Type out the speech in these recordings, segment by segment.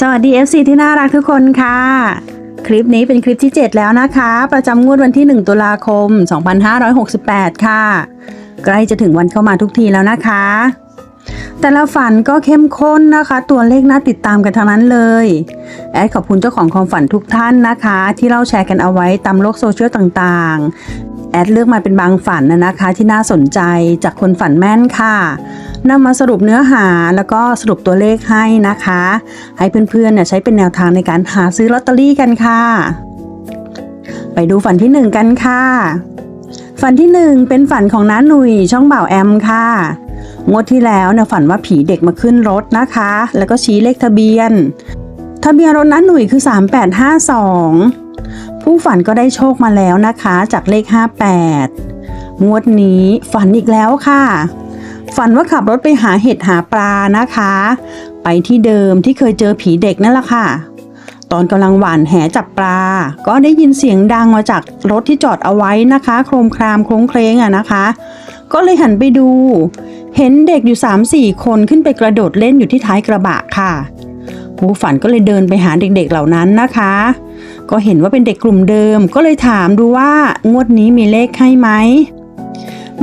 สวัสดี FC ที่น่ารักทุกคนค่ะ คลิปนี้เป็นคลิปที่ 7 แล้วนะคะ ประจำงวดวันที่ 1 ตุลาคม 2568 ค่ะ ใกล้จะถึงวันเข้ามาทุกทีแล้วนะคะ แต่ละฝันก็เข้มข้นนะคะ ตัวเลขน่าติดตามกันทั้งนั้นเลยแอดขอบคุณเจ้าของความฝันทุกท่านนะคะ ที่เล่าแชร์กันเอาไว้ตามโลกโซเชียลต่างๆแอดเลือกมาเป็นบางฝันนะนะคะ ที่น่าสนใจจากคนฝันแม่นค่ะ นำมาสรุปเนื้อหาแล้วก็สรุปตัวเลขให้นะคะ ให้เพื่อนๆเนี่ยใช้เป็นแนวทางในการหาซื้อลอตเตอรี่กันค่ะ ไปดูฝันที่หนึ่งกันค่ะ ฝันที่หนึ่งเป็นฝันของน้าหนุ่ยช่องบ่าวแอมค่ะงวดที่แล้วเนี่ยฝันว่าผีเด็กมาขึ้นรถนะคะ แล้วก็ชี้เลขทะเบียน ทะเบียนรถน้าหนุ่ยคือ 3852 ผู้ฝันก็ได้โชคมาแล้วนะคะจากเลข 58 งวดนี้ฝันอีกแล้วค่ะ ฝันว่าขับรถไปหาเห็ดหาปลานะคะ ไปที่เดิมที่เคยเจอผีเด็กนั่นแหละค่ะ ตอนกำลังหว่านแหจับปลา ก็ได้ยินเสียงดังมาจากรถที่จอดเอาไว้นะคะ โครมครามโครงเคลงอะนะคะ ก็เลยหันไปดู เห็นเด็กอยู่ 3-4 คนขึ้นไปกระโดดเล่นอยู่ที่ท้ายกระบะค่ะผู้ฝันก็เลยเดินไปหาเด็กๆเหล่านั้นนะคะ ก็เห็นว่าเป็นเด็กกลุ่มเดิม ก็เลยถามดูว่างวดนี้มีเลขให้ไหม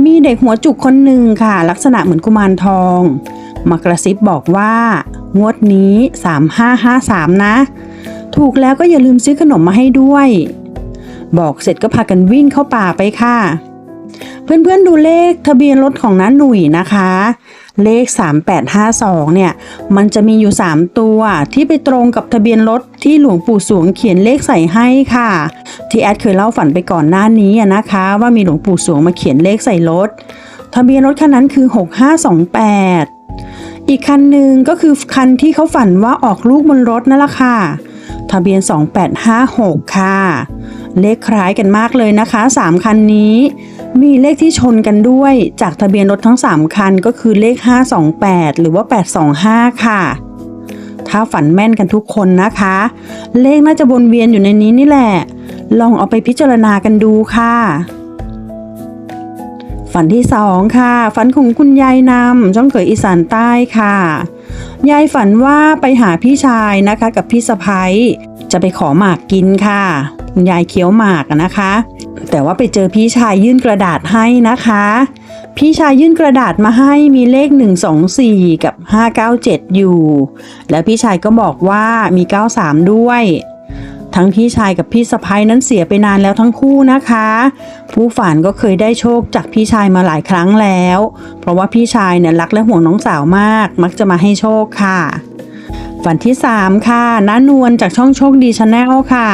มีเด็กหัวจุกคนหนึ่งค่ะ ลักษณะเหมือนกุมารทอง มากระซิบบอกว่า งวดนี้ 3553 นะ ถูกแล้วก็อย่าลืมซื้อขนมมาให้ด้วย บอกเสร็จก็พากันวิ่งเข้าป่าไปค่ะ เพื่อนๆดูเลขทะเบียนรถของน้าหนุ่ยนะคะ เลข 3852 เนี่ย มันจะมีอยู่ 3 ตัว ที่ไปตรงกับทะเบียนรถที่หลวงปู่สวงเขียนเลขใส่ให้ค่ะ ที่แอดเคยเล่าฝันไปก่อนหน้านี้นะคะ ว่ามีหลวงปู่สวงมาเขียนเลขใส่รถ ทะเบียนรถคันนั้นคือ 6528 อีกคันหนึ่งก็คือคันที่เขาฝันว่าออกลูกบนรถนั่นแหละค่ะ ทะเบียน 2856 ค่ะ เลขคล้ายกันมากเลยนะคะ 3 คันนี้ มีเลขที่ชนกันด้วยจากทะเบียนรถทั้ง 3 คันก็คือเลข 528 หรือว่า 825 ค่ะ ถ้าฝันแม่นกันทุกคนนะคะ เลขน่าจะวนเวียนอยู่ในนี้นี่แหละ ลองเอาไปพิจารณากันดูค่ะ ฝันที่สองค่ะ ฝันของคุณยายนำช่องเขยอีสานใต้ค่ะ ยายฝันว่าไปหาพี่ชายนะคะกับพี่สะพ้ยจะไปขอหมากกินค่ะ คุณยายเคี้ยวหมากนะคะ แต่ว่าไปเจอพี่ชายยื่นกระดาษให้นะคะ พี่ชายยื่นกระดาษมาให้มีเลข 124 กับ 597 อยู่ แล้วพี่ชายก็บอกว่ามี 93 ด้วย ทั้งพี่ชายกับพี่สะพ้ยนั้นเสียไปนานแล้วทั้งคู่นะคะ ผู้ฝันก็เคยได้โชคจากพี่ชายมาหลายครั้งแล้ว เพราะว่าพี่ชายเนี่ยรักและห่วงน้องสาวมาก มักจะมาให้โชคค่ะ ฝันที่ 3 ค่ะน้านวลจากช่องโชคดีชาแนลค่ะ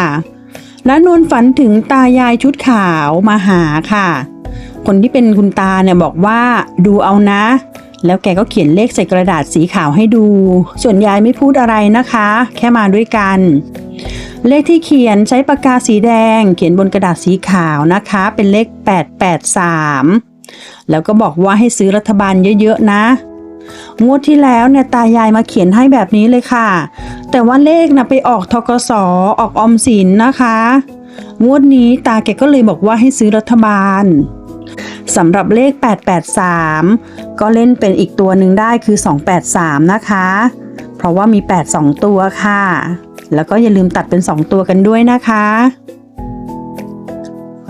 น้านวลฝันถึงตายายชุดขาวมาหาค่ะ คนที่เป็นคุณตาเนี่ยบอกว่าดูเอานะ แล้วแกก็เขียนเลขใส่กระดาษสีขาวให้ดู ส่วนยายไม่พูดอะไรนะคะ แค่มาด้วยกัน เลขที่เขียนใช้ปากกาสีแดง เขียนบนกระดาษสีขาวนะคะ เป็นเลข 883 แล้วก็บอกว่าให้ซื้อรัฐบาลเยอะๆนะ งวดที่แล้วเนี่ยตายายมาเขียนให้แบบนี้เลยค่ะ แต่ว่าเลขนะไปออกทกสออกออมสินนะคะ งวดนี้ตาแกก็เลยบอกว่าให้ซื้อรัฐบาลสำหรับเลข 883 ก็เล่นเป็นอีกตัวหนึ่งได้คือ 283 นะคะ เพราะว่ามี 8 2 ตัวค่ะ แล้วก็อย่าลืมตัดเป็น 2 ตัวกันด้วยนะคะ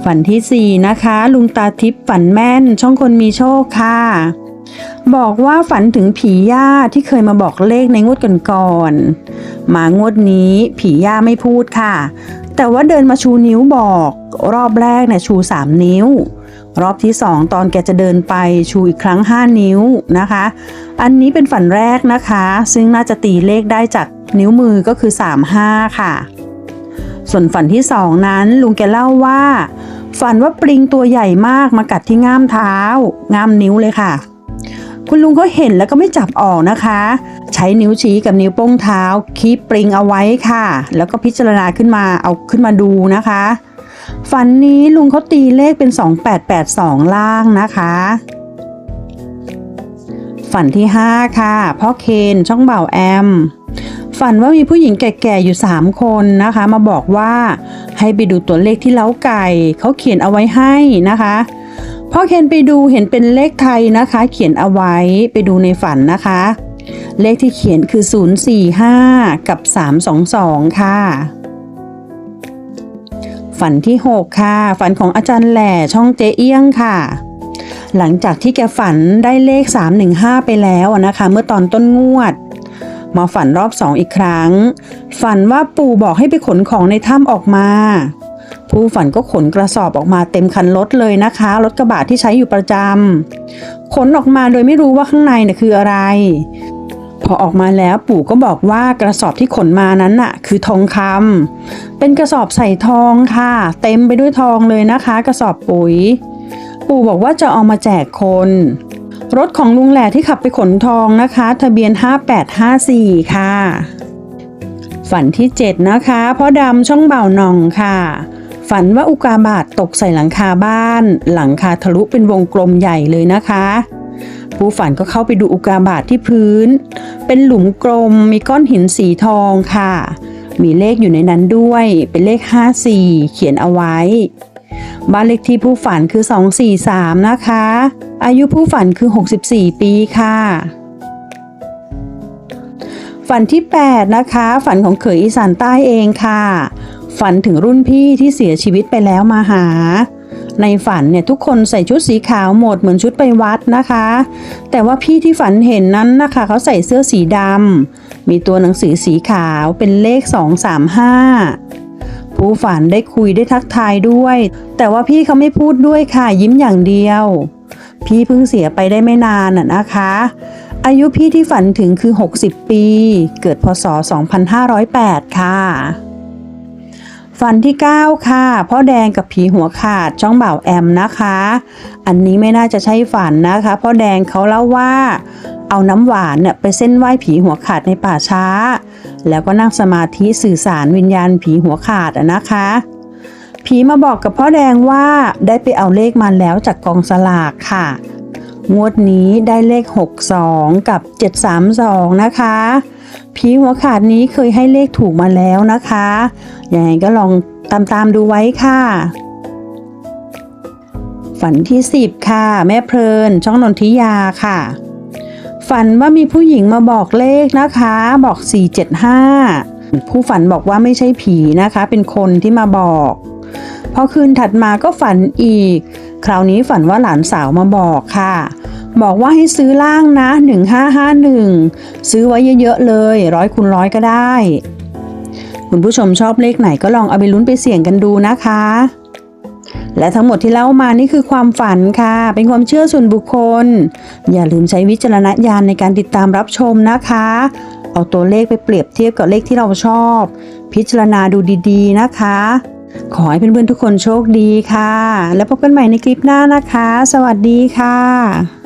ฝันทีสี่4 นะคะ ลุงตาทิพย์ฝันแม่นช่องคนมีโชคค่ะ บอกว่าฝันถึงผีย่าที่เคยมาบอกเลขในงวดก่อนๆมางวดนี้ผีย่าไม่พูดค่ะ แต่ว่าเดินมาชูนิ้วบอกรอบแรกเนี่ยชู 3 นิ้ว รอบที่ 2 ตอนแกจะเดินไปชูอีกครั้ง 5 นิ้วนะคะ อันนี้เป็นฝันแรกนะคะ ซึ่งน่าจะตีเลขได้จากนิ้วมือก็คือ 3-5 ค่ะ ส่วนฝันที่สองนั้นลุงแกเล่าว่า ฝันว่าปลิงตัวใหญ่มากมากัดที่ง่ามเท้า ง่ามนิ้วเลยค่ะ คุณลุงก็เห็นแล้วก็ไม่จับออกนะคะ ใช้นิ้วชี้กับนิ้วโป้งเท้าคีบปลิงเอาไว้ค่ะ แล้วก็พิจารณาขึ้นมาเอาขึ้นมาดูนะคะ ฝันนี้ลุงเขาตีเลขเป็น 2882 ล่างนะคะ ฝันที่ 5 ค่ะพ่อเคนช่องเบาแอมฝันว่ามีผู้หญิงแก่ๆอยู่ 3 คนนะคะ มาบอกว่าให้ไปดูตัวเลขที่เล้าไก่เขาเขียนเอาไว้ให้นะคะ พ่อเคนไปดูเห็นเป็นเลขไทยนะคะ เขียนเอาไว้ไปดูในฝันนะคะ เลขที่เขียนคือ 045 กับ 322 ค่ะ ฝันที่ 6 ค่ะ ฝันของอาจารย์แหล่ช่องเจเอี้ยงค่ะ หลังจากที่แกฝันได้เลข 315 ไปแล้วนะคะ เมื่อตอนต้นงวดมาฝันรอบสองอีกครั้ง ฝันว่าปู่บอกให้ไปขนของในถ้ำออกมา ผู้ฝันก็ขนกระสอบออกมาเต็มคันรถเลยนะคะ รถกระบะที่ใช้อยู่ประจำขนออกมาโดยไม่รู้ว่าข้างในน่ะคืออะไร พอออกมาแล้วปู่ก็บอกว่ากระสอบที่ขนมานั้นน่ะ คือทองคำเป็นกระสอบใส่ทองค่ะ เต็มไปด้วยทองเลยนะคะ กระสอบปุ๋ย ปู่บอกว่าจะเอามาแจกคนรถของลุงแหล่ที่ขับไปขนทองนะคะ ทะเบียน 5854 ค่ะ ฝันที่ 7 นะคะพ่อดำช่องเบาหน่องค่ะ ฝันว่าอุกาบาตตกใส่หลังคาบ้าน หลังคาทะลุเป็นวงกลมใหญ่เลยนะคะ ผู้ฝันก็เข้าไปดูอุกาบาตที่พื้น เป็นหลุมกลมมีก้อนหินสีทองค่ะ มีเลขอยู่ในนั้นด้วย เป็นเลข 54 เขียนเอาไว้ บ้านเลขที่ผู้ฝันคือ 243 นะคะ อายุผู้ฝันคือ 64 ปีค่ะฝันที่ 8 นะคะ ฝันของเขยอีสานใต้เองค่ะ ฝันถึงรุ่นพี่ที่เสียชีวิตไปแล้วมาหา ในฝันเนี่ยทุกคนใส่ชุดสีขาวหมดเหมือนชุดไปวัดนะคะ แต่ว่าพี่ที่ฝันเห็นนั้นนะคะเขาใส่เสื้อสีดำมีตัวหนังสือสีขาวเป็นเลข 235ผู้ฝันได้คุยได้ทักทายด้วย แต่ว่าพี่เขาไม่พูดด้วยค่ะยิ้มอย่างเดียว พี่เพิ่งเสียไปได้ไม่นานน่ะนะคะ อายุพี่ที่ฝันถึงคือ 60 ปี เกิดพศ 2508 ค่ะ ฝันที่ 9 ค่ะพ่อแดงกับผีหัวขาดช่องบ่าวแอมนะคะ อันนี้ไม่น่าจะใช่ฝันนะคะพ่อแดงเขาเล่าว่า เอาน้ำหวานเนี่ยไปเส้นไหว้ผีหัวขาดในป่าช้า แล้วก็นั่งสมาธิสื่อสารวิญญาณผีหัวขาดอะนะคะ ผีมาบอกกับพ่อแดงว่าได้ไปเอาเลขมาแล้วจากกองสลากค่ะ งวดนี้ได้เลข 62 กับ 732 นะคะผีหัวขาดนี้เคยให้เลขถูกมาแล้วนะคะยังไงก็ลองตามตามดูไว้ค่ะ ฝันที่ 10 ค่ะ แม่เพลิน ช่องนนทิยาค่ะ ฝันว่ามีผู้หญิงมาบอกเลขนะคะ บอก 475 ผู้ฝันบอกว่าไม่ใช่ผีนะคะ เป็นคนที่มาบอก พอคืนถัดมาก็ฝันอีก ราวนี้ฝันว่าหลานสาวมาบอกค่ะ บอกว่าให้ซื้อล่างนะ 1551 ซื้อไว้เยอะๆเลยร้อยคูณร้อยก็ได้ คุณผู้ชมชอบเลขไหนก็ลองเอาไปลุ้นไปเสี่ยงกันดูนะคะ และทั้งหมดที่เล่ามานี่คือความฝันค่ะ เป็นความเชื่อส่วนบุคคล อย่าลืมใช้วิจารณญาณในการติดตามรับชมนะคะเอาตัวเลขไปเปรียบเทียบกับเลขที่เราชอบ พิจารณาดูดีๆนะคะ ขอให้เพื่อนๆทุกคนโชคดีค่ะ แล้วพบกันใหม่ในคลิปหน้านะคะ สวัสดีค่ะ